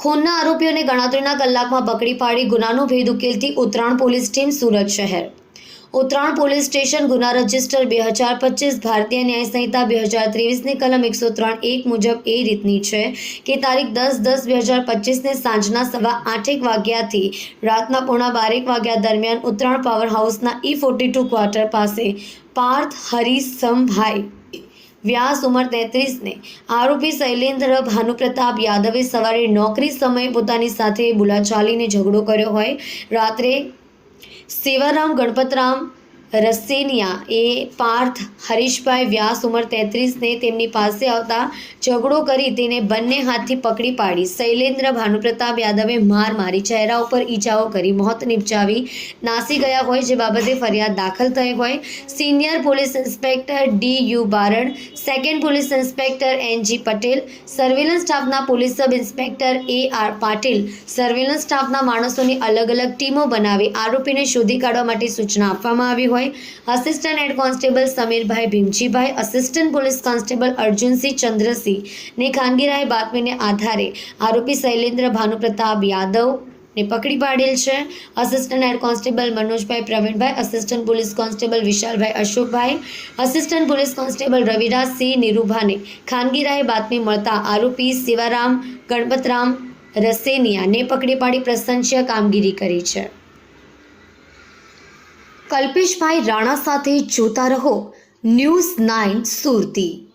ખૂનના આરોપીઓને ગણતરીના કલાકમાં પકડી પાડી ગુનાનો ભેદ ઉકેલતી ઉત્તરાયણ પોલીસ ટીમ સુરત શહેર. ઉત્તરાયણ પોલીસ સ્ટેશન ગુના રજિસ્ટર બે હજાર પચીસ ભારતીય ન્યાય સંહિતા બે હજાર ત્રેવીસની કલમ એકસો ત્રણ એક મુજબ એ રીતની છે કે તારીખ દસ દસ બે હજાર પચીસને સાંજના સવા આઠેક વાગ્યાથી રાતના પોણા બારેક વાગ્યા દરમિયાન ઉત્તરાયણ પાવર હાઉસના ઈ ફોર્ટી ટુ ક્વાર્ટર પાસે પાર્થ હરિસમભાઈ વ્યાસ ઉંમર તેત્રીસને. આરોપી શૈલેન્દ્ર ભાનુપ્રતાપ યાદવે સવારે નોકરી સમયે પોતાની સાથે બોલાચાલીને ઝઘડો કર્યો હોય. રાત્રે સેવારામ ગણપતરામ રસેનિયા એ પાર્થ હરીશભાઈ વ્યાસ ઉંમર તેત્રીસને તેમની પાસે આવતા ઝઘડો કરી તેને બંને હાથથી પકડી પાડી. શૈલેન્દ્ર ભાનુપ્રતાપ યાદવે માર મારી, ચહેરા ઉપર ઈજાઓ કરી, મોત નિપજાવી, નાસી ગયા હોય જે બાબતે ફરિયાદ દાખલ થઈ હોય. Senior police inspector D U Barad second police inspector N G Patel, surveillance સ્ટાફના police sub inspector A R Patil, surveillance સ્ટાફના માણસોની અલગ અલગ ટીમો બનાવી આરોપીને શોધી કાઢવા માટે સૂચના આપવામાં આવી હોય. Assistant head constable Samirbhai Bhimjibhai assistant police constable Arjunsinh Chandrasinh ને ખાનગી રાય બાતમીને આધારે આરોપી શૈલેન્દ્ર ભાનુપ્રતાપ યાદવ ને પકડી પાડેલ છે. Assistant head constable Manojbhai Pravinbhai assistant police constable Vishalbhai Ashokbhai assistant police constable Ravirajsinh નિરૂભાને ખાનગી રાહે બાતમી મળતા આરોપી શિવારામ ગણપતરામ રસેનિયાને પકડી પાડી પ્રશંસ્ય કામગીરી કરી છે. કલ્પેશભાઈ રાણા સાથે જોતા રહો. News nine Surati.